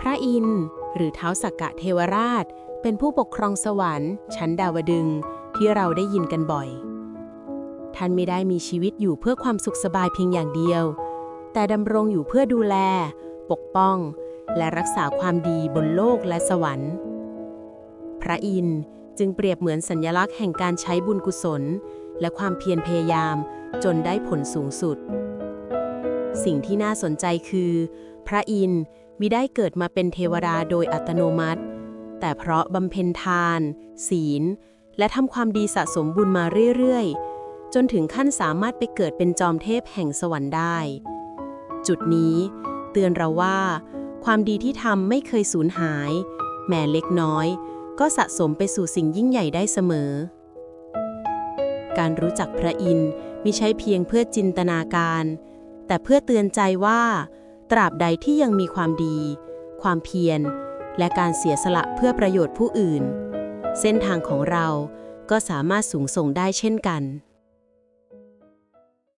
พระอินทร์ หรือเท้าสักกะเทวราช เป็นผู้ปกครองสวรรค์ ชั้นดาวดึงที่เราได้ยินกันบ่อย ท่านไม่ได้มีชีวิตอยู่เพื่อความสุขสบายเพียงอย่างเดียว แต่ดำรงอยู่เพื่อดูแล ปกป้อง และรักษาความดีบนโลกและสวรรค์ พระอินทร์จึงเปรียบเหมือนสัญลักษณ์แห่งการใช้บุญกุศล และความเพียรพยายามจนได้ผลสูงสุด สิ่งที่น่าสนใจคือ พระอินทร์ มิได้เกิดมาเป็นเทวดาโดยอัตโนมัติ แต่เพราะบำเพ็ญทาน ศีล และทำความดีสะสมบุญมาเรื่อยๆ จนถึงขั้นสามารถไปเกิดเป็นจอมเทพแห่งสวรรค์ได้ จุดนี้ เตือนเราว่า ความดีที่ทำไม่เคยสูญหาย แม้เล็กน้อย ก็สะสมไปสู่สิ่งยิ่งใหญ่ได้เสมอ การรู้จักพระอินทร์มิใช่เพียงเพื่อจินตนาการ แต่เพื่อเตือนใจว่า ตราบใดที่ยังมีความดี ความเพียร และการเสียสละเพื่อประโยชน์ผู้อื่น เส้นทางของเราก็สามารถสูงส่งได้เช่นกัน